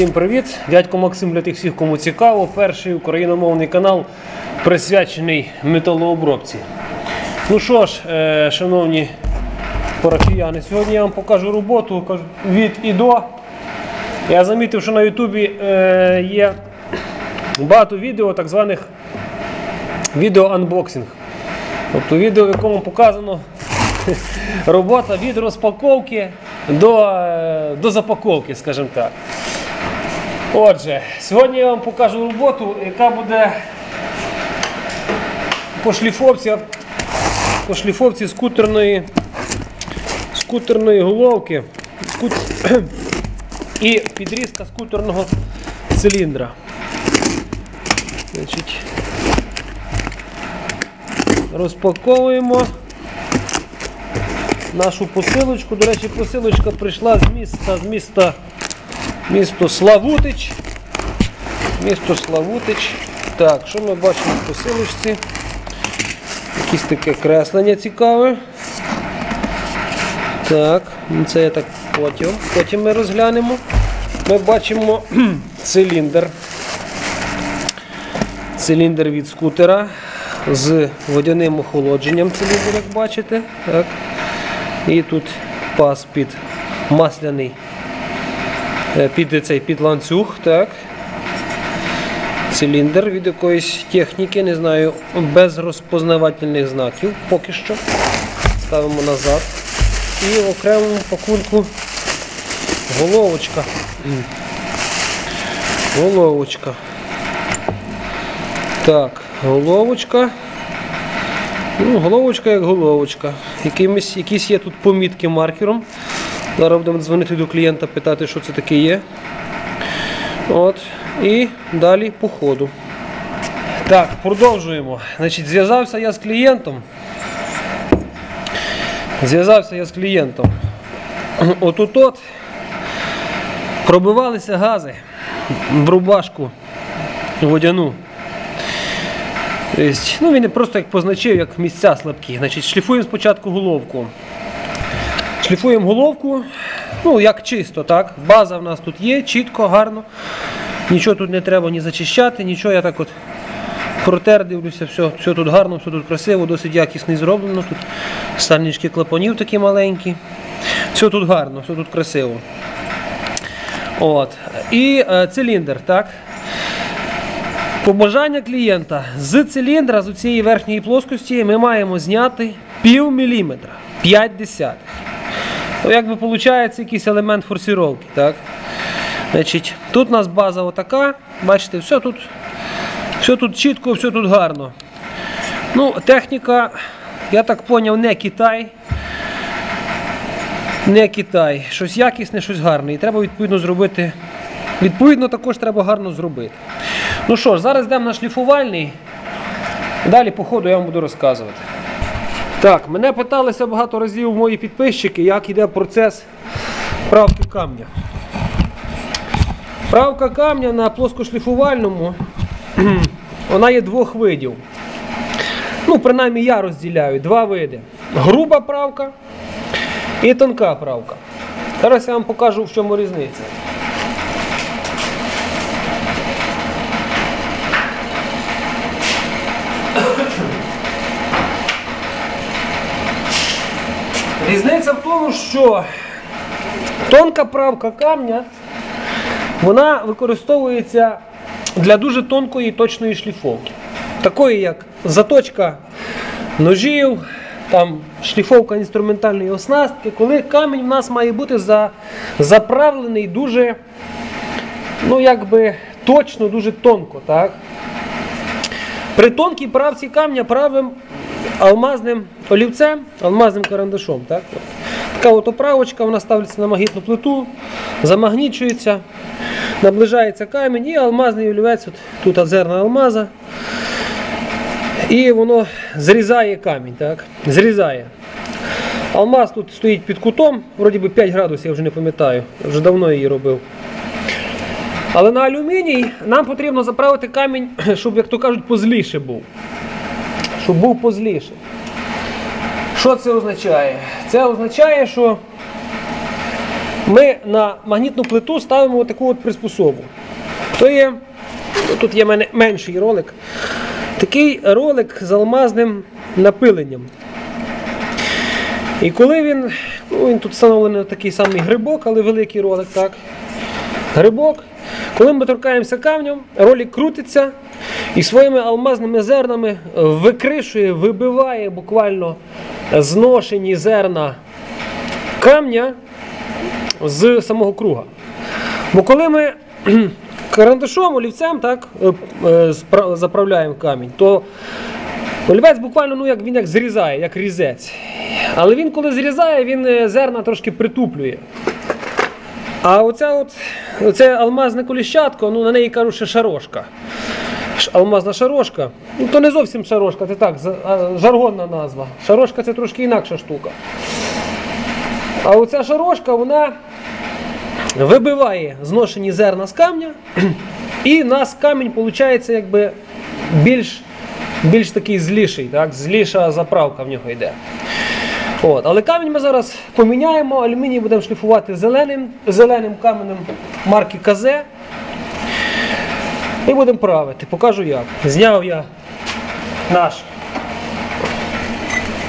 Всім привіт! Дядько Максим для тих всіх, кому цікаво. Перший україномовний канал присвячений металообробці. Ну що ж, е, шановні парафіяни, сьогодні я вам покажу роботу від і до. Я замітив, що на Ютубі е, є багато відео, так званих відео-анбоксинг. Тобто відео, в якому показано робота від розпаковки до, е, до запаковки, скажімо так. Отже, сьогодні я вам покажу роботу, яка буде по шліфовці, по шліфовці скутерної, скутерної головки скут... і підрізка скутерного циліндра. Значить, розпаковуємо нашу посилочку. До речі, посилочка прийшла з міста, з міста Місто Славутич. Місто Славутич. Так, що ми бачимо в посилочці? Якесь таке креслення цікаве. Так, це я так потім. Потім ми розглянемо. Ми бачимо циліндр. Циліндр від скутера з водяним охолодженням циліндр, як бачите. Так. І тут пас під масляний під цей під ланцюг, так. Циліндр від якоїсь техніки, не знаю, без розпознавательних знаків поки що. Ставимо назад. І в окремому пакунку головочка. Головочка. Так, головочка. Ну, головочка як головочка. Якимись, якісь є тут помітки маркером. Зараз будемо дзвонити до клієнта, питати, що це таке є. От. І далі по ходу. Так, продовжуємо. Значить, Зв'язався я з клієнтом. Зв'язався я з клієнтом. Отут от пробивалися гази в рубашку водяну. Тобто, ну, він просто як позначив, як місця слабкі. Значить, шліфуємо спочатку головку. Шліфуємо головку, ну як чисто, так. База в нас тут є, чітко, гарно. Нічого тут не треба ні зачищати, нічого. Я так от протер дивлюся, все, все тут гарно, все тут красиво, досить якісно зроблено. Тут сальнички клапанів такі маленькі. Все тут гарно, все тут красиво. От. І е, циліндр, так. Побажання клієнта з циліндра, з цієї верхньої плоскості, ми маємо зняти пів міліметра, 5 десятих. Ну, якби виходить якийсь елемент форсіровки. Так? Значить, Тут у нас база отака. Бачите, все тут все тут чітко, все тут гарно. Ну, Техніка, я так зрозумів, не Китай. Не Китай. Щось якісне, щось гарне. І треба відповідно зробити. Відповідно, також треба гарно зробити. Ну що ж, зараз йдемо на шліфувальний. Далі, по ходу, я вам буду розказувати. Так, мене питалися багато разів мої підписчики, як йде процес правки камня. Правка камня на плоскошліфувальному, вона є двох видів. Ну, принаймні я розділяю два види. Груба правка і тонка правка. Зараз я вам покажу, в чому різниця. Різниця в тому, що тонка правка камня вона використовується для дуже тонкої точної шліфовки. Такої, як заточка ножів, там, шліфовка інструментальної оснастки, коли камінь в нас має бути за, заправлений дуже ну, якби, точно, дуже тонко. Так? При тонкій правці камня правим алмазним олівцем, алмазним карандашом. Так? Така от оправочка, вона ставиться на магнітну плиту, замагнічується, наближається камінь і алмазний олівець, от, тут азерна алмаза. І воно зрізає камінь. так? Зрізає. Алмаз тут стоїть під кутом, вроді би 5 градусів, я вже не пам'ятаю, вже давно її робив. Але на алюміній нам потрібно заправити камінь, щоб, як то кажуть, позліше був. Щоб був позліше. Що це означає? Це означає, що ми на магнітну плиту ставимо таку от приспособу. То є, тут є мене менший ролик. Такий ролик з алмазним напиленням. І коли він, ну він тут встановлений такий самий грибок, але великий ролик, так. Грибок. Коли ми торкаємося камнем, ролик крутиться і своїми алмазними зернами викришує, вибиває буквально зношені зерна камня з самого круга. Бо коли ми карандашом, олівцем так, е, е, заправляємо камінь, то олівець буквально ну, як, він як зрізає, як різець. Але він, коли зрізає, він е, зерна трошки притуплює. А оця от, оце алмазне коліщатко, ну на неї кажуть, що шарошка. Алмазна шарошка. Ну то не зовсім шарошка, це так, жаргонна назва. Шарошка це трошки інакша штука. А оця шарошка, вона вибиває зношені зерна з камня, і нас камінь виходить якби більш, більш такий зліший, так? зліша заправка в нього йде. От. Але камінь ми зараз поміняємо, алюміній будемо шліфувати зеленим, зеленим каменем марки КЗ. І будемо правити. Покажу як. Зняв я наш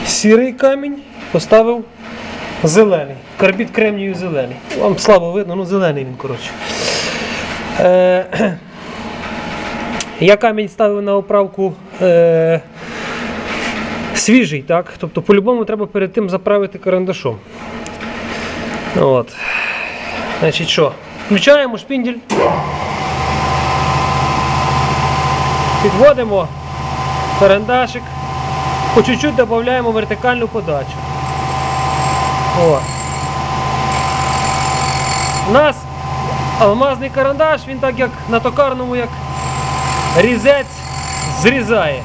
сірий камінь, поставив зелений. Карбід кремнію зелений. Вам слабо видно, ну зелений він, коротше. Е, я камінь ставив на оправку е, свіжий, так? Тобто по-любому треба перед тим заправити карандашом. От. Значить що? Включаємо шпіндель. Підводимо карандашик. По чуть-чуть додаємо вертикальну подачу. О. У нас алмазний карандаш, він так як на токарному, як різець зрізає.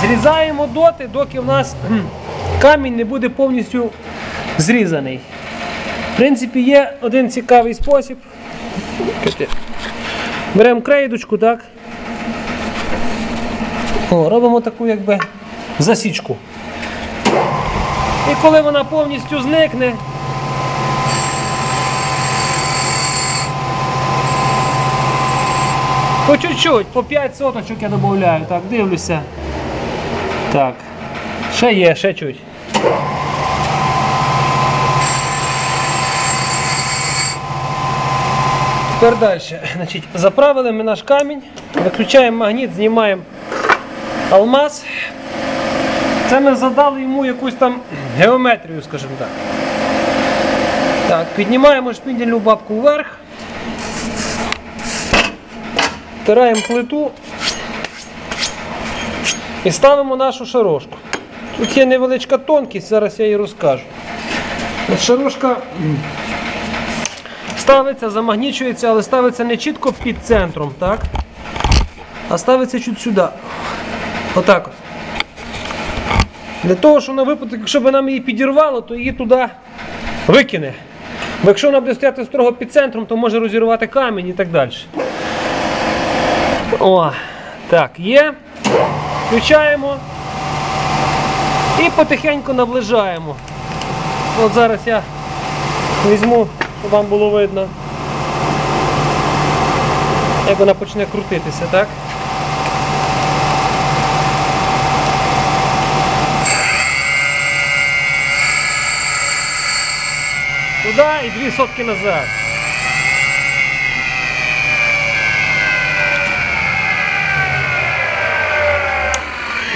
Зрізаємо доти, доки в нас камінь не буде повністю зрізаний. В принципі, є один цікавий спосіб. Беремо крейдочку, так? О, робимо таку якби засічку. І коли вона повністю зникне, по чуть-чуть, по 5 соточок я додаю. Так, дивлюся. Так. Ще є, ще чуть. Тепер далі. Значить, заправили ми наш камінь, виключаємо магніт, знімаємо алмаз. Це ми задали йому якусь там геометрію, скажімо так. Так, піднімаємо шпіндільну бабку вверх. Втираємо плиту і ставимо нашу шарошку. Тут є невеличка тонкість, зараз я її розкажу. Шарошка ставиться, замагнічується, але ставиться не чітко під центром, так? а ставиться чуть сюди. Отак от. Для того, що на випадок, якщо б нам її підірвало, то її туди викине. Бо якщо вона буде стояти строго під центром, то може розірвати камінь і так далі. О, так, є. Включаємо і потихеньку наближаємо. От зараз я візьму, вам було видно, як вона почне крутитися, так? Туди і дві сотки назад.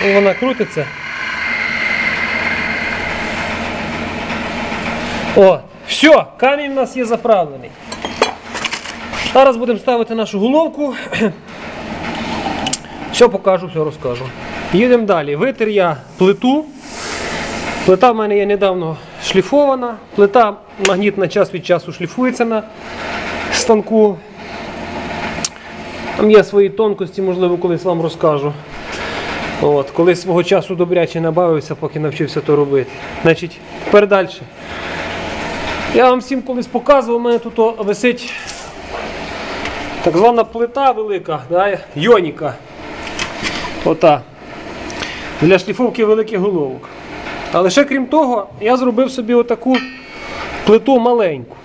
І вона крутиться. О, все, камінь у нас є заправлений. Зараз будемо ставити нашу головку. Все покажу, все розкажу. Їдемо далі. Витер я плиту. Плита в мене є недавно шліфована. Плита магнітна час від часу шліфується на станку. Там є свої тонкості, можливо, колись вам розкажу. От, колись свого часу добряче набавився, поки навчився то робити. Значить, тепер далі. Я вам всім колись показував, у мене тут висить так звана плита велика, да, йоніка. Ота. Для шліфовки великих головок. Але ще крім того, я зробив собі отаку плиту маленьку.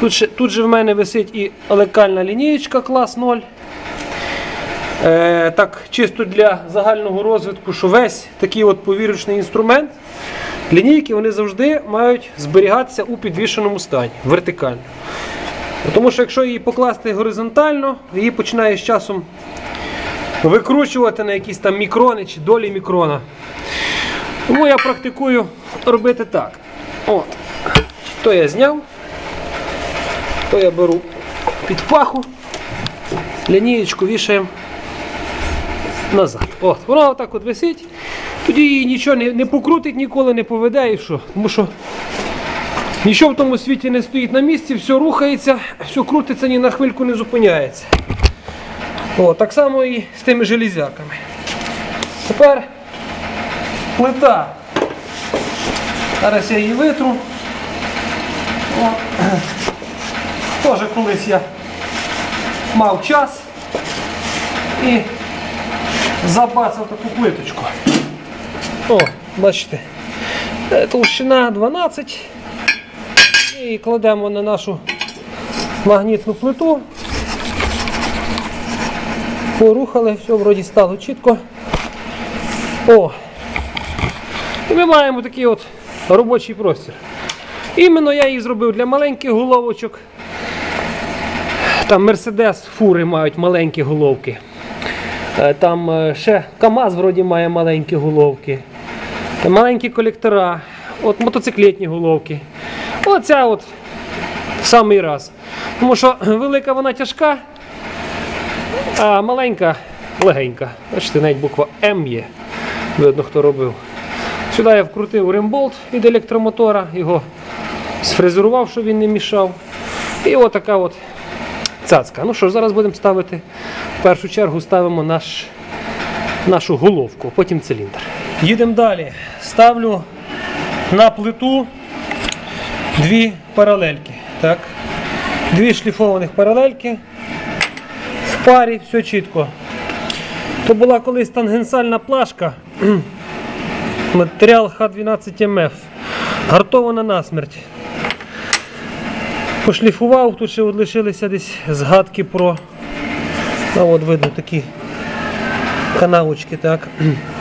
Тут, ще, тут же в мене висить і лекальна лінієчка клас 0. Е, так, чисто для загального розвитку, що весь такий от повірочний інструмент, лінійки вони завжди мають зберігатися у підвішеному стані, вертикально. Тому що якщо її покласти горизонтально, її починає з часом викручувати на якісь там мікрони чи долі мікрона. Тому я практикую робити так. От. То я зняв, то я беру під паху, лінієчку вішаємо назад. От, вона отак от висить, тоді її нічого не, не покрутить, ніколи не поведе і що. Тому що нічого в тому світі не стоїть на місці, все рухається, все крутиться, ні на хвильку не зупиняється. О, так само і з тими железяками. Тепер плита. Зараз я її витру. О, Теж колись я мав час і забацав таку плиточку. О, бачите, е, толщина 12. І кладемо на нашу магнітну плиту. Порухали, все вроді стало чітко. О! І ми маємо такий от робочий простір. Іменно я її зробив для маленьких головочок. Там Мерседес фури мають маленькі головки. Е, Там е, ще КАМАЗ вроді має маленькі головки. Маленькі колектора, от мотоциклетні головки. Оця от в самий раз. Тому що велика вона тяжка, а маленька легенька. Бачите, навіть буква М є. Видно, хто робив. Сюди я вкрутив ремболт від електромотора, його сфрезерував, щоб він не мішав. І отака от цацка. Ну що ж, зараз будемо ставити. В першу чергу ставимо наш, нашу головку, потім циліндр. Їдемо далі. Ставлю на плиту дві паралельки. Так. Дві шліфованих паралельки. В парі все чітко. То була колись тангенсальна плашка. Матеріал Х12МФ. Гартована насмерть. Пошліфував, тут ще лишилися десь згадки про. А от видно такі канавочки, так.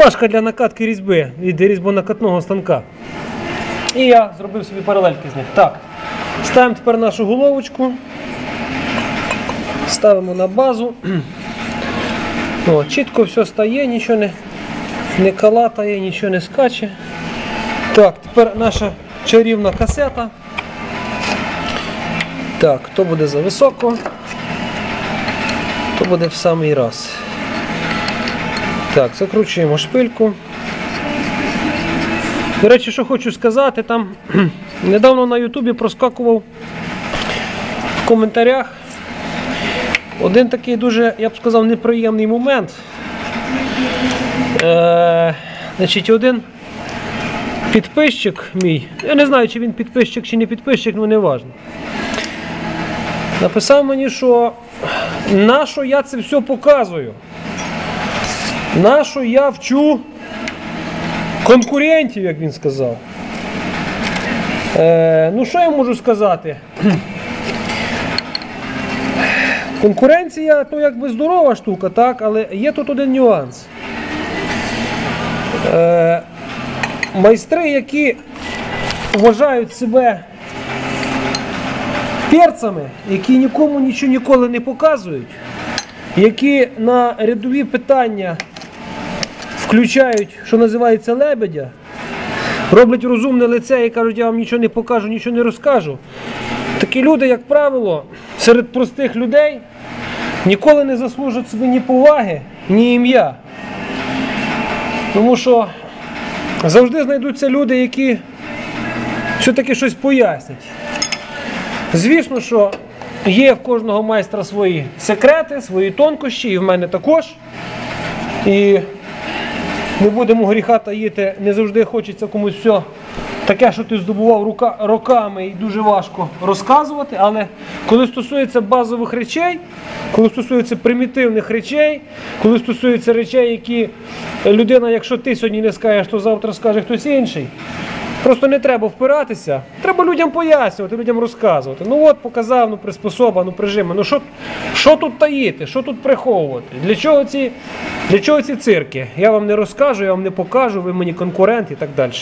Плашка для накатки різьби від різьбонакатного станка. І я зробив собі паралельки з них. Так. Ставимо тепер нашу головочку. Ставимо на базу. О, чітко все стає, нічого не, не калатає, нічого не скаче. Так, тепер наша чарівна касета. Так, то буде за високо, то буде в самий раз. Так, закручуємо шпильку. До речі, що хочу сказати, там недавно на Ютубі проскакував в коментарях один такий дуже, я б сказав, неприємний момент. Е, значить, один підписчик мій, я не знаю, чи він підписчик чи не підписчик, ну не важливо. Написав мені, що нащо я це все показую? Нащо я вчу конкурентів, як він сказав. Е, ну, що я можу сказати? Конкуренція то якби здорова штука, так, але є тут один нюанс. Е, майстри, які вважають себе перцями, які нікому нічого ніколи не показують, які на рядові питання включають, що називається лебедя, роблять розумне лице і кажуть, я вам нічого не покажу, нічого не розкажу. Такі люди, як правило, серед простих людей ніколи не заслужать собі ні поваги, ні ім'я. Тому що завжди знайдуться люди, які все-таки щось пояснять. Звісно, що є в кожного майстра свої секрети, свої тонкощі, і в мене також. І не будемо гріха таїти, не завжди хочеться комусь все таке, що ти здобував рука, роками і дуже важко розказувати. Але коли стосується базових речей, коли стосується примітивних речей, коли стосується речей, які людина, якщо ти сьогодні не скажеш, то завтра скаже хтось інший, Просто не треба впиратися. Треба людям пояснювати, людям розказувати. Ну от показав, ну приспособа, ну прижима. Ну що, що тут таїти, що тут приховувати? Для чого ці, для чого ці цирки? Я вам не розкажу, я вам не покажу, ви мені конкурент і так далі.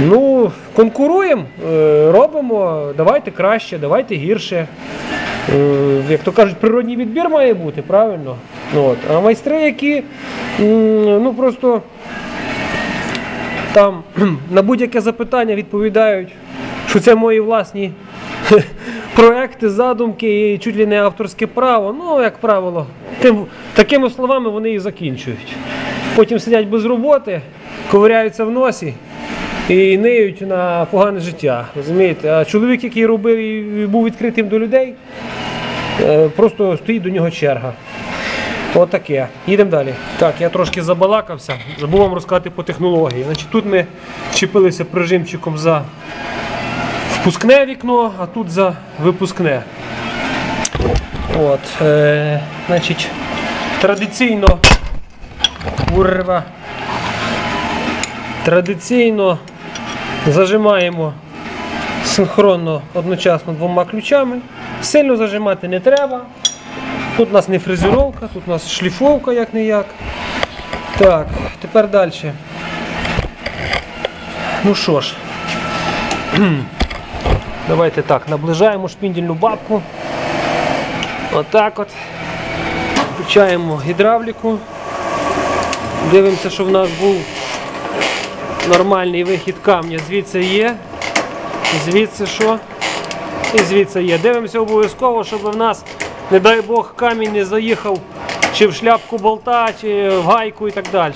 Ну, конкуруємо, е, робимо, давайте краще, давайте гірше. Е, Як то кажуть, природній відбір має бути, правильно? Ну, От. А майстри, які ну просто там на будь-яке запитання відповідають, що це мої власні проекти, задумки і чуть ли не авторське право. Ну, як правило, тим, такими словами вони і закінчують. Потім сидять без роботи, ковиряються в носі і ниють на погане життя. Розумієте? А чоловік, який робив і був відкритим до людей, е, просто стоїть до нього черга. Отаке. Їдемо далі. Так, я трошки забалакався, забув вам розказати по технології. Значить, тут ми чіпилися прижимчиком за впускне вікно, а тут за випускне. От, е, значить, традиційно урва. Традиційно зажимаємо синхронно одночасно двома ключами. Сильно зажимати не треба. Тут у нас не фрезеровка, тут у нас шліфовка як не як. Так, тепер далі. Ну що ж, давайте так, наближаємо шпіндільну бабку. Отак от. Включаємо гідравліку. Дивимося, що в нас був нормальний вихід камня. Звідси є. Звідси що? І звідси є. Дивимося обов'язково, щоб в нас, не дай Бог, камінь не заїхав чи в шляпку болта, чи в гайку і так далі.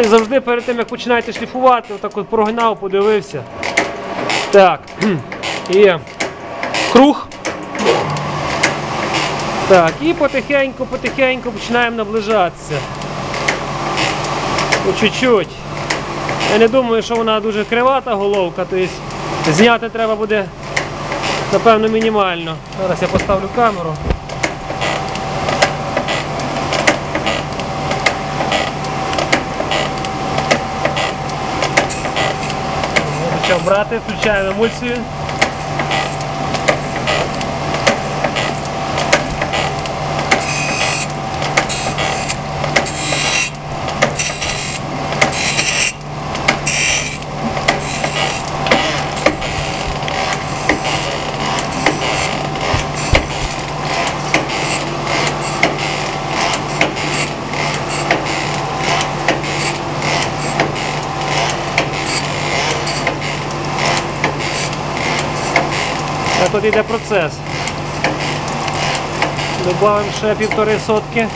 І завжди перед тим, як починаєте шліфувати, отак от прогнав, подивився. Так, є круг. Так, і потихеньку, потихеньку починаємо наближатися. По чуть-чуть. Я не думаю, що вона дуже кривата головка, тобто зняти треба буде, напевно, мінімально. Зараз я поставлю камеру. Почав брати, включаємо емульсію. Тут йде процес. Добавимо ще півтори сотки.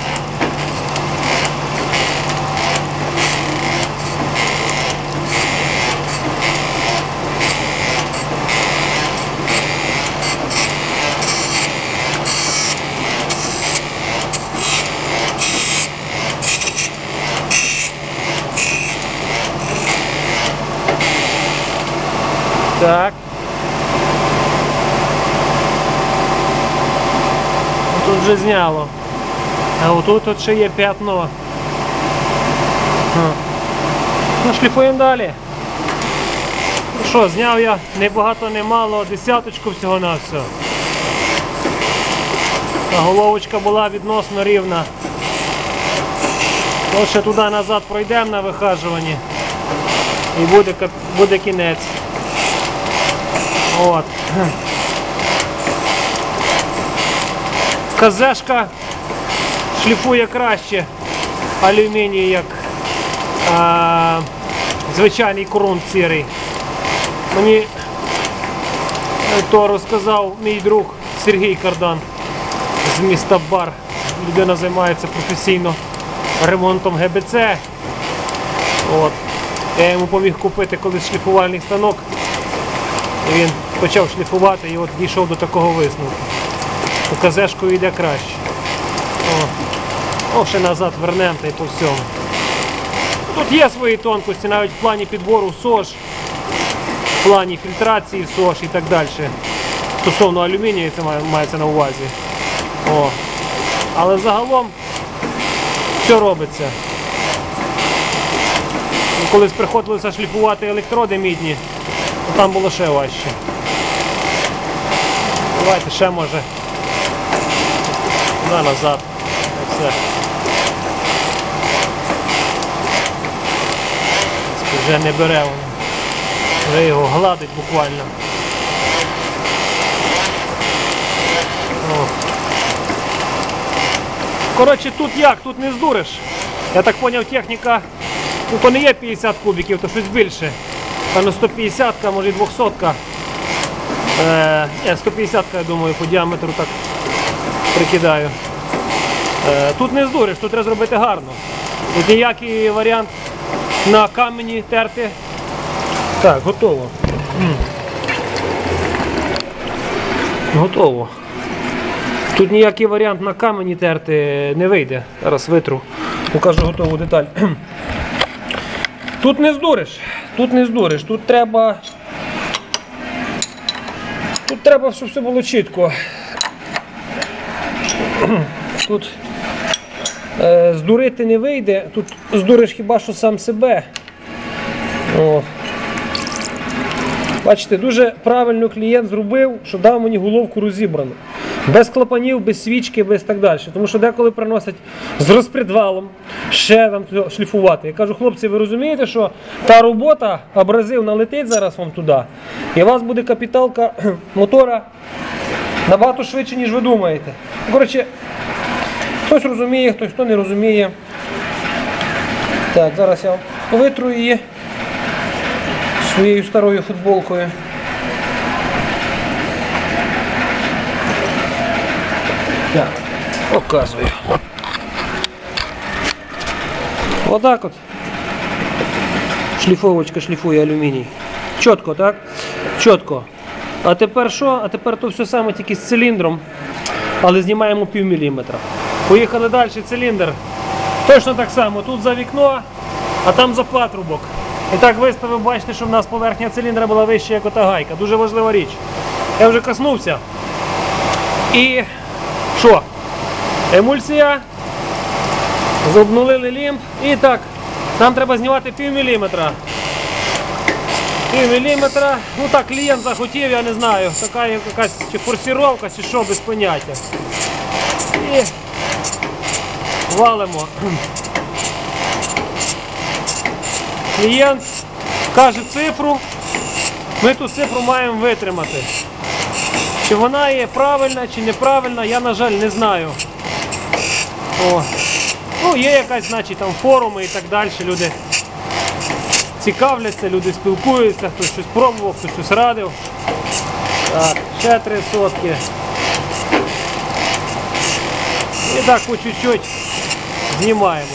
Так. Вже зняло. А отут от ще є п'ятно. Ну, шліфуємо далі. Що, зняв я не багато, не мало, десяточку всього на все. А головочка була відносно рівна. Ось ще туди назад пройдемо на вихажуванні. І буде, буде кінець. От. Казешка шліфує краще алюміній, як а, звичайний корунт сірий. Мені то розказав мій друг Сергій Кардан з міста Бар. Людина займається професійно ремонтом ГБЦ. От. Я йому поміг купити колись шліфувальний станок. І він почав шліфувати і от дійшов до такого висновку. Що казешкою йде краще. О, О, ще назад вернемо та й по всьому. Тут є свої тонкості, навіть в плані підбору СОЖ, в плані фільтрації СОЖ і так далі. Стосовно алюмінію це мається на увазі. О. Але загалом все робиться. Колись приходилося шліфувати електроди мідні, то там було ще важче. Давайте ще може. На назад. Все. Вже не бере воно. Вже його гладить буквально. Коротше, тут як, тут не здуриш. Я так зрозумів, техніка, ну то не є 50 кубиків, то щось більше. Певно 150, може 200. Е, 150, я думаю, по діаметру так прикидаю. Е, тут не здуриш, тут треба зробити гарно. Ніякий варіант на камені терти. Так, готово. Готово. Тут ніякий варіант на камені терти не вийде. Зараз витру. Покажу готову деталь. Тут не здуриш. Тут не здуриш. Тут треба. Тут треба, щоб все було чітко. Тут е, здурити не вийде. Тут здуриш хіба що сам себе. О. Бачите, дуже правильно клієнт зробив, що дав мені головку розібрану. Без клапанів, без свічки, без так далі. Тому що деколи приносять з розпредвалом ще там шліфувати. Я кажу, хлопці, ви розумієте, що та робота, абразив налетить зараз вам туди, і у вас буде капіталка мотора набагато швидше, ніж ви думаєте. Коротше, хтось розуміє, хтось хто не розуміє. Так, зараз я витру її своєю старою футболкою. Так, показую. Отак от. Шліфовочка шліфує алюміній. Чітко, так? Чітко. А тепер що? А тепер то все саме тільки з циліндром, але знімаємо пів міліметра. Поїхали далі, циліндр. Точно так само. Тут за вікно, а там за патрубок. І так виставив, бачите, що в нас поверхня циліндра була вища, як ота гайка. Дуже важлива річ. Я вже коснувся. І що? Емульсія. Зобнулили лімб. І так, нам треба знімати пів міліметра. Міліметра. Ну так, клієнт захотів, я не знаю. Така якась чи форсіровка, чи що без поняття. І валимо. Клієнт каже цифру, ми ту цифру маємо витримати. Чи вона є правильна, чи неправильна, я, на жаль, не знаю. О. Ну, є якась, значить, там форуми і так далі. Люди цікавляться, люди спілкуються, хтось щось пробував, хтось щось радив. Так, ще три сотки. І так по чуть-чуть знімаємо.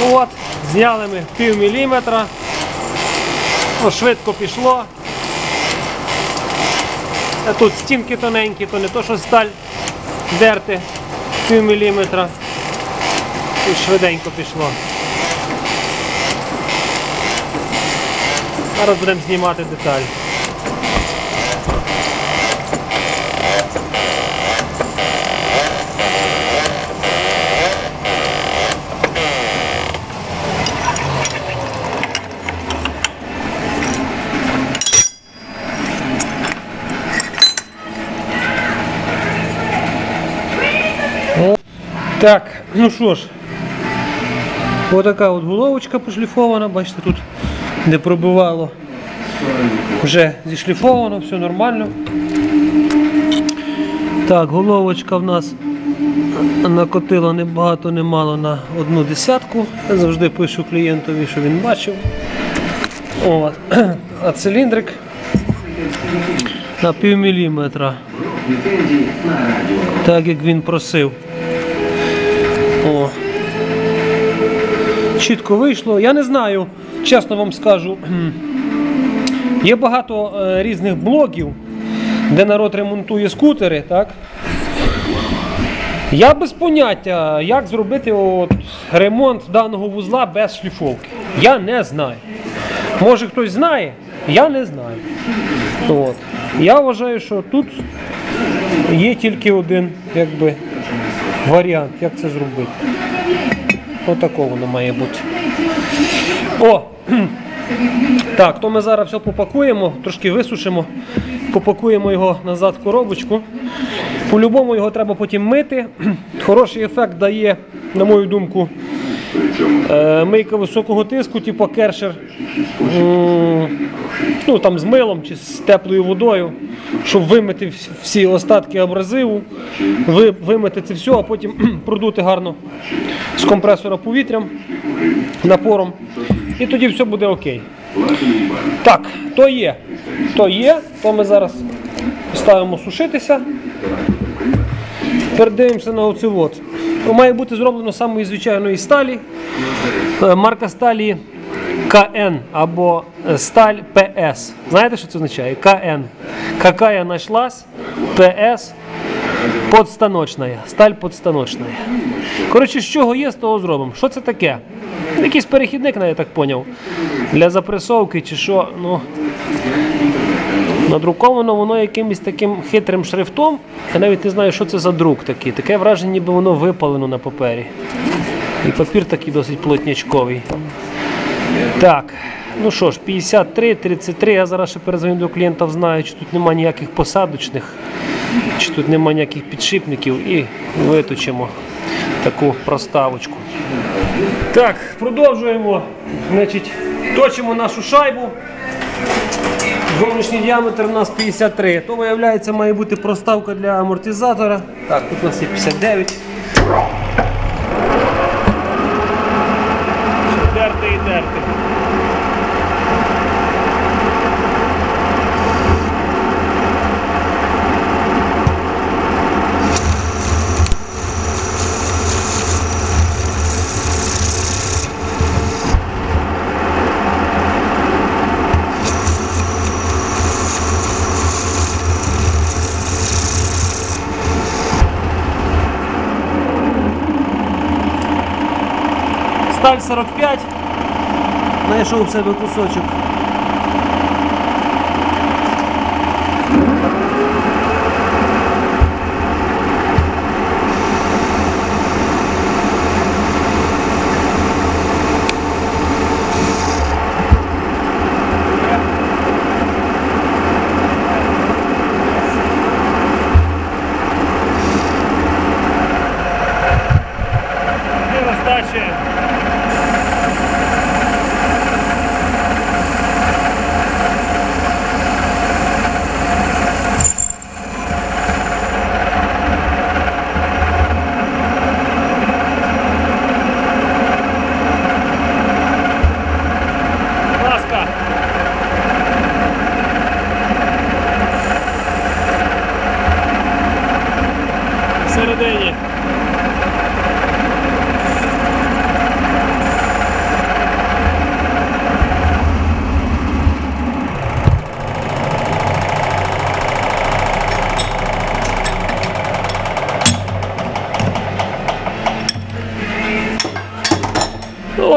Ну от, зняли ми пів міліметра. Ну, швидко пішло. А тут стінки тоненькі, то не то, що сталь дерти пів міліметра. І швиденько пішло. Зараз будемо знімати деталь. Так, ну що ж, отака от головочка пошліфована, бачите, тут не пробивало. Вже зішліфовано, все нормально. Так, головочка в нас накотила не багато, не мало на одну десятку. Я завжди пишу клієнтові, що він бачив. От. А циліндрик на пів міліметра. Так як він просив. Чітко вийшло. Я не знаю, чесно вам скажу. Є багато е, різних блогів, де народ ремонтує скутери, так? Я без поняття, як зробити от ремонт даного вузла без шліфовки. Я не знаю. Може хтось знає, я не знаю. От. Я вважаю, що тут є тільки один якби, варіант, як це зробити. Отако воно має бути. О! Так, то ми зараз все попакуємо, трошки висушимо, попакуємо його назад в коробочку. По-любому його треба потім мити. Хороший ефект дає, на мою думку, мийка високого тиску, типу кершер. Ну, там з милом чи з теплою водою, щоб вимити всі остатки абразиву, вимити це все, а потім продути гарно з компресора повітрям, напором. І тоді все буде окей. Так, то є. То є, то ми зараз ставимо сушитися. Передивимося на оцевод. Має бути зроблено самої звичайної сталі. Е, Марка сталі КН або е, сталь ПС. Знаєте, що це означає? КН. Какая нашлась, ПС подстаночная. Сталь подстаночная. Коротше, з чого є, з того зробимо. Що це таке? Якийсь перехідник, я так поняв. Для запресовки чи що. Ну, Надруковано воно якимось таким хитрим шрифтом. Я навіть не знаю, що це за друк такий. Таке враження, ніби воно випалено на папері. І папір такий досить плотнячковий. Так, ну що ж, 53, 33. Я зараз ще перезвоню до клієнта, знаю, чи тут немає ніяких посадочних, чи тут немає ніяких підшипників і виточимо таку проставочку. Так, продовжуємо. Значить, точимо нашу шайбу. Зовнішній діаметр у нас 53. То виявляється, має бути проставка для амортизатора. Так, тут у нас є 59. Сталь 45. Знайшов себе кусочок.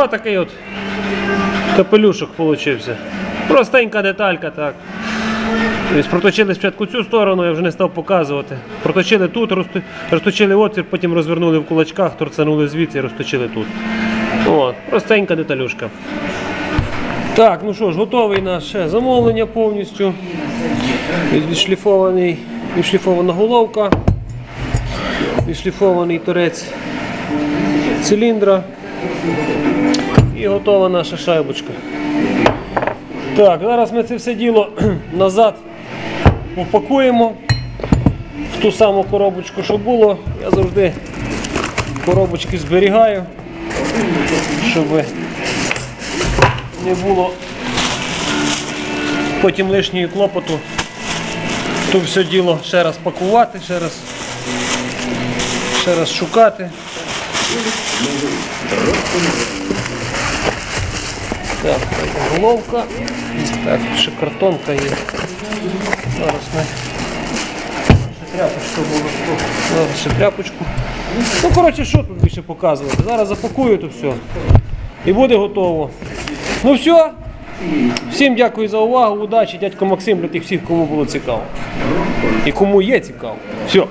От такий от капелюшок получився. Простенька деталька, так. Тобто проточили спочатку цю сторону, я вже не став показувати. Проточили тут, розточили отвір, потім розвернули в кулачках, торцанули звідси і розточили тут. От, простенька деталюшка. Так, ну що ж, готовий наше замовлення повністю. Відшліфований, відшліфована головка, відшліфований торець циліндра. І готова наша шайбочка. Так, зараз ми це все діло назад упакуємо в ту саму коробочку, що було. Я завжди коробочки зберігаю, щоб не було потім лишньої клопоту. То все діло ще раз пакувати, ще раз, ще раз шукати. Так, головка. Так, ще картонка є. Зараз ми. Тряпочку обов'язково. Зараз ще тряпочку. Ну, коротше, що тут більше показувати? Зараз запакую то все. І буде готово. Ну все, Всім дякую за увагу, удачі, дядько Максим, для тих всіх, кому було цікаво. І кому є цікаво. Все.